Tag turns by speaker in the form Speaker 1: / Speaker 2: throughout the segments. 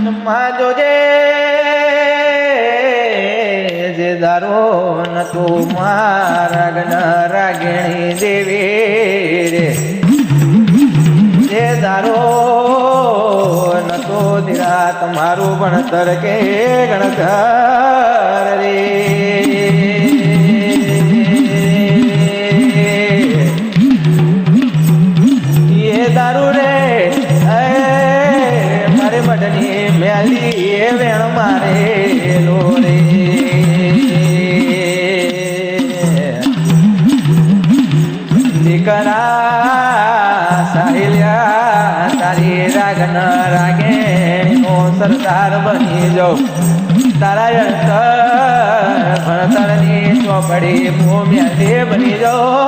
Speaker 1: માં જોજે જે દારો નતો મારા ગન રાગીણી દેવી રે. જે દારો નતો દીરા, તમારું ભણતર કે ગણધર રે. એ વેણ મારે લો રે. દીકરા સાહિલ્યા, તારી રાગન રાગે, નો સરદાર બની જાઉં. તારા ભણતરની ચોપડી મોમ્યા બની જાઉં.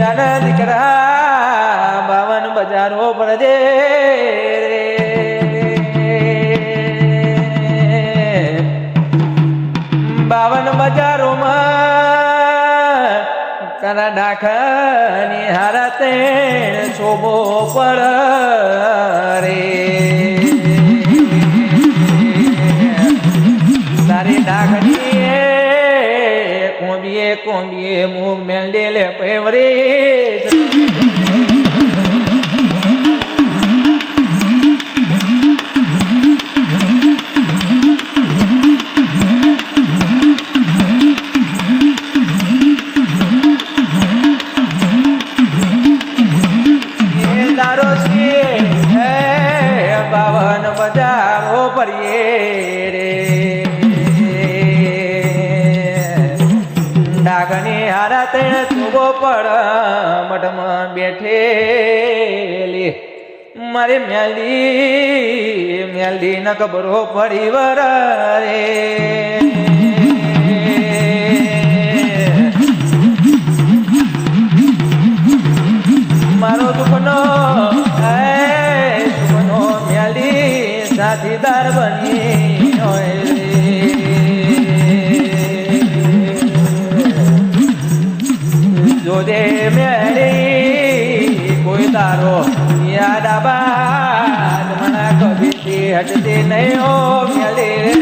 Speaker 1: જાના દીકરા બાવન બજારો રે. બાવન બજારોમાં કરા ડાખની હારા તે શોભો પર રે. કોંબીએ કોંબીએ મેલ મેંડેલે પેવરી. ચૂગો પડ મઠમાં બેઠેલી. મારી મેલડી મેલડી ન ખબરો પડી વરારે. મારો દુખનો દુખનો મેલી સાથીદાર બની. જોજે મેળી કોઈ તારો યાદ આબાદ મને કભી હટતી નહીં હો મેળી.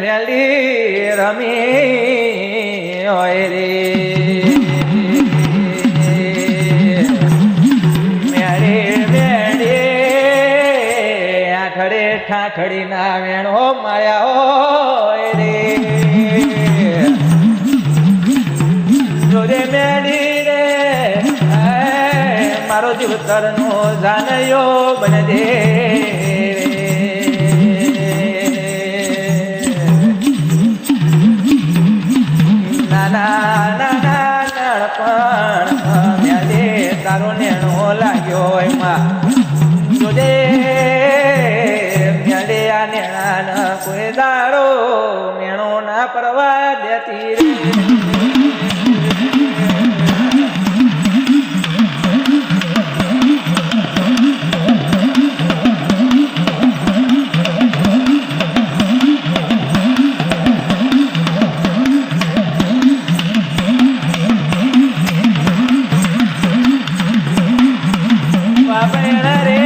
Speaker 1: મેલી રમી હોય રે. મેળે મેળે ઠાઠડી ના વેણો માયા હોય રે. જોરે મેળી રે મારો જીવતર નો જાનયો બને નાના લાગ્યો એમાં. કોઈ દાડો નેણો ના પરવા બાપણ રે.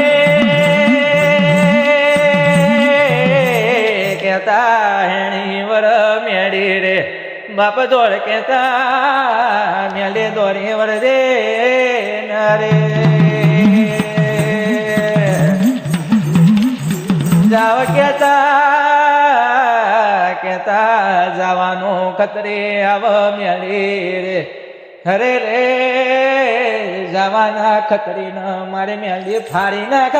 Speaker 1: કેતા હેણી વર મેળી રે. બાપ દોડ કેતા મેલે દોરી વર રે નરે જાવ કેતા કેતા જવાનું ખતરે આવ મેળી રે. હરે રે જવાના ખતરી ન મારે મેળી ફાડી નાખ